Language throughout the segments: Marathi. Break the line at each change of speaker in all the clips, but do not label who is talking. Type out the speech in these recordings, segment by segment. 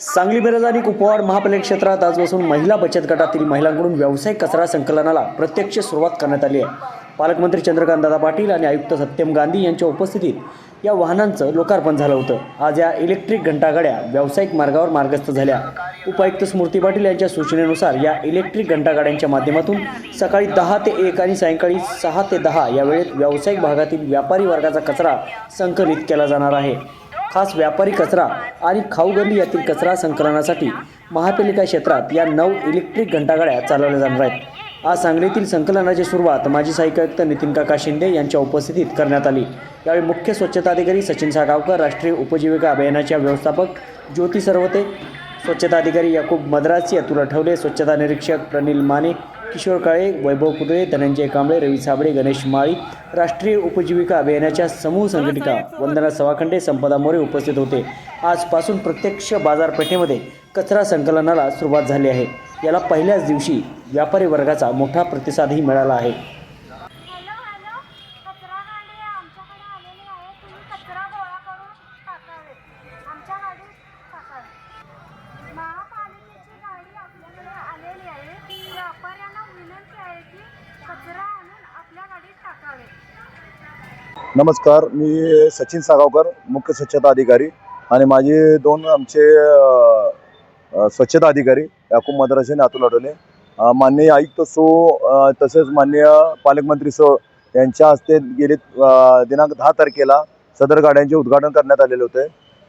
सांगली मिरज आणि कुपवाड महापालिका क्षेत्रात आजपासून महिला बचत गटातील महिलांकडून व्यावसायिक कचरा संकलनाला प्रत्यक्ष सुरुवात करण्यात आली आहे. पालकमंत्री चंद्रकांत दादा पाटील आणि आयुक्त सत्यम गांधी यांच्या उपस्थितीत या वाहनांचं लोकार्पण झालं होतं. आज या इलेक्ट्रिक घंटागाड्या व्यावसायिक मार्गावर मार्गस्थ झाल्या. उपायुक्त स्मृती पाटील यांच्या सूचनेनुसार या इलेक्ट्रिक घंटागाड्यांच्या माध्यमातून सकाळी दहा ते एक आणि सायंकाळी सहा ते दहा या वेळेत व्यावसायिक भागातील व्यापारी वर्गाचा कचरा संकलित केला जाणार आहे. खास व्यापारी कचरा आणि खाऊगल्ली यातील कचरा संकलनासाठी महापालिका क्षेत्रात या नऊ इलेक्ट्रिक घंटागाड्या चालवल्या जाणार आहेत. आज सांगलीतील संकलनाची सुरुवात माजी सहाय्यक आयुक्त नितीन काका शिंदे यांच्या उपस्थितीत करण्यात आली. यावेळी मुख्य स्वच्छता अधिकारी सचिन सागावकर राष्ट्रीय उपजीविका अभियानाच्या व्यवस्थापक ज्योती सरवते स्वच्छता अधिकारी याकूब मद्रासी अतुल आठवले स्वच्छता निरीक्षक प्रनिल माने किशोर काळे वैभव कुदळे धनंजय कांबळे रवी साबळे गणेश माळी राष्ट्रीय उपजीविका अभियानाच्या समूह संघटिका वंदना सवाखंडे संपदा मोरे उपस्थित होते. आजपासून प्रत्यक्ष बाजारपेठेमध्ये कचरा संकलनाला सुरुवात झाली आहे. याला पहिल्याच दिवशी व्यापारी वर्गाचा मोठा प्रतिसादही मिळाला आहे
हॅलो हॅलो कचरा गाडी आमच्याकडे आलेली आहे तुम्ही कचरा गोळा करून टाकावे आमच्या गाडीत टाकावे महापालिकेची गाडी आपल्याकडे आलेली आहे व्यापाऱ्यांना विनंती आहे की कचरा आणून आपल्या गाडीत टाकावे
नमस्कार मी सचिन सागावकर मुख्य स्वच्छता अधिकारी आणि माझे दोन आमचे स्वच्छता अधिकारी याकूब मद्रासे आणि अतुल आठवले माननीय आयुक्त सो तसेच माननीय पालकमंत्री सो यांच्या हस्ते गेले दिनांक दहा तारखेला सदर गाड्यांचे उद्घाटन करण्यात आलेले होते.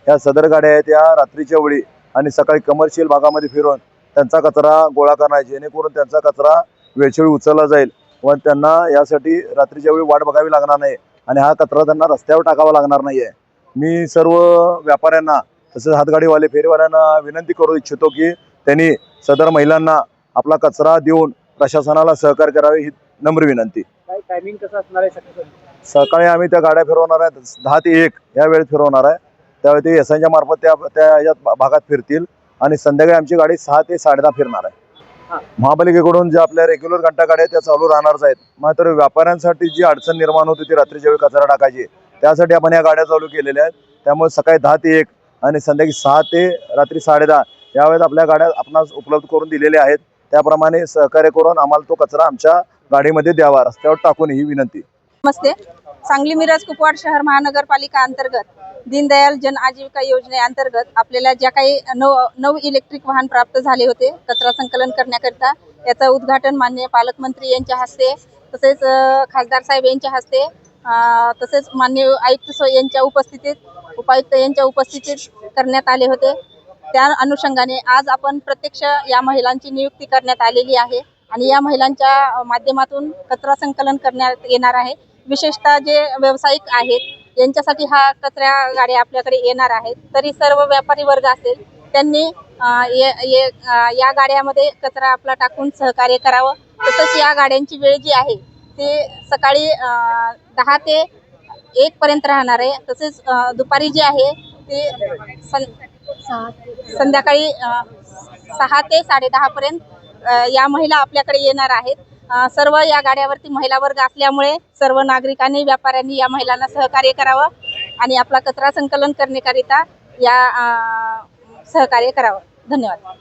ह्या सदर गाड्या आहेत या रात्रीच्या वेळी आणि सकाळी कमर्शियल भागामध्ये फिरून त्यांचा कचरा गोळा करणार जेणेकरून त्यांचा कचरा वेळच्यावेळी उचलला जाईल व त्यांना यासाठी रात्रीच्या वेळी वाट बघावी लागणार नाही. आणि हा कचरा त्यांना रस्त्यावर टाकावा लागणार नाही आहे मी सर्व व्यापाऱ्यांना तसेच हातगाडीवाले फेरीवाल्यांना विनंती करू इच्छितो की त्यांनी सदर महिलांना आपला कचरा देऊन प्रशासनाला सहकार्य करावे ही नम्र विनंती.
काय टायमिंग कसं असणार आहे सकाळी
आम्ही त्या गाड्या फिरवणार आहेत. दहा ते एक या वेळेत फिरवणार आहे. त्यावेळी ते एस आयच्या मार्फत त्या त्या ह्याच्यात भा- भागात फिरतील. आणि संध्याकाळी आमची गाडी सहा ते साडेदहा फिरणार. आहे. महापालिकेकडून ज्या आपल्या रेग्युलर घंटा गाड्या आहेत त्या चालू राहणारच आहेत. मात्र व्यापाऱ्यांसाठी जी अडचण निर्माण होती ती रात्रीच्या वेळी कचरा टाकायची त्यासाठी आपण या गाड्या चालू केलेल्या आहेत. त्यामुळे सकाळी दहा ते एक आणि संध्याकाळी सहा ते रात्री साडेदहा यावेळेस आपल्या गाड्या आपणास उपलब्ध करून दिलेल्या आहेत. त्याप्रमाणे सहकार्य करून आम्हाला तो कचरा आमच्या गाडीमध्ये द्यावा. रस्त्यावर टाकून ही विनंती.
नमस्ते. सांगली मिराज कुपवाड शहर महानगरपालिका अंतर्गत दीनदयाल जन आजीविका योजनेअंतर्गत आपल्याला ज्या काही नऊ नऊ इलेक्ट्रिक वाहन प्राप्त झाले होते कचरा संकलन करण्याकरिता याचं उद्घाटन मान्य पालकमंत्री यांच्या हस्ते तसेच खासदार साहेब यांच्या हस्ते तसेच मान्य आयुक्त यांच्या उपस्थितीत उपायुक्त यांच्या उपस्थितीत करण्यात आले होते. त्या अनुषंगाने आज आपण प्रत्यक्ष या महिलांची नियुक्ती करण्यात आलेली आहे आणि या महिलांच्या माध्यमातून कचरा संकलन करण्यात येणार आहे. विशेषतः जे व्यावसायिक आहेत यांच्यासाठी हा कचऱ्या गाड्या आपल्याकडे येणार आहेत. तरी सर्व व्यापारी वर्ग असेल त्यांनी ये- ये- या गाड्यामध्ये कचरा आपला टाकून सहकार्य करावं. तसंच या गाड्यांची वेळ जी आहे ती सकाळी दहा ते एक पर्यंत राहणार आहे. तसेच दुपारी जी आहे ते सं संध्याकाळी सहा ते साडेदहा पर्यंत या महिला आपल्याकडे येणार आहेत. सर्व या गाड्यावरती महिला वर्ग असल्यामुळे सर्व नागरिकांनी व्यापाऱ्यांनी या महिलांना सहकार्य करावं आणि आपला कचरा संकलन करण्याकरिता या सहकार्य करावं. धन्यवाद.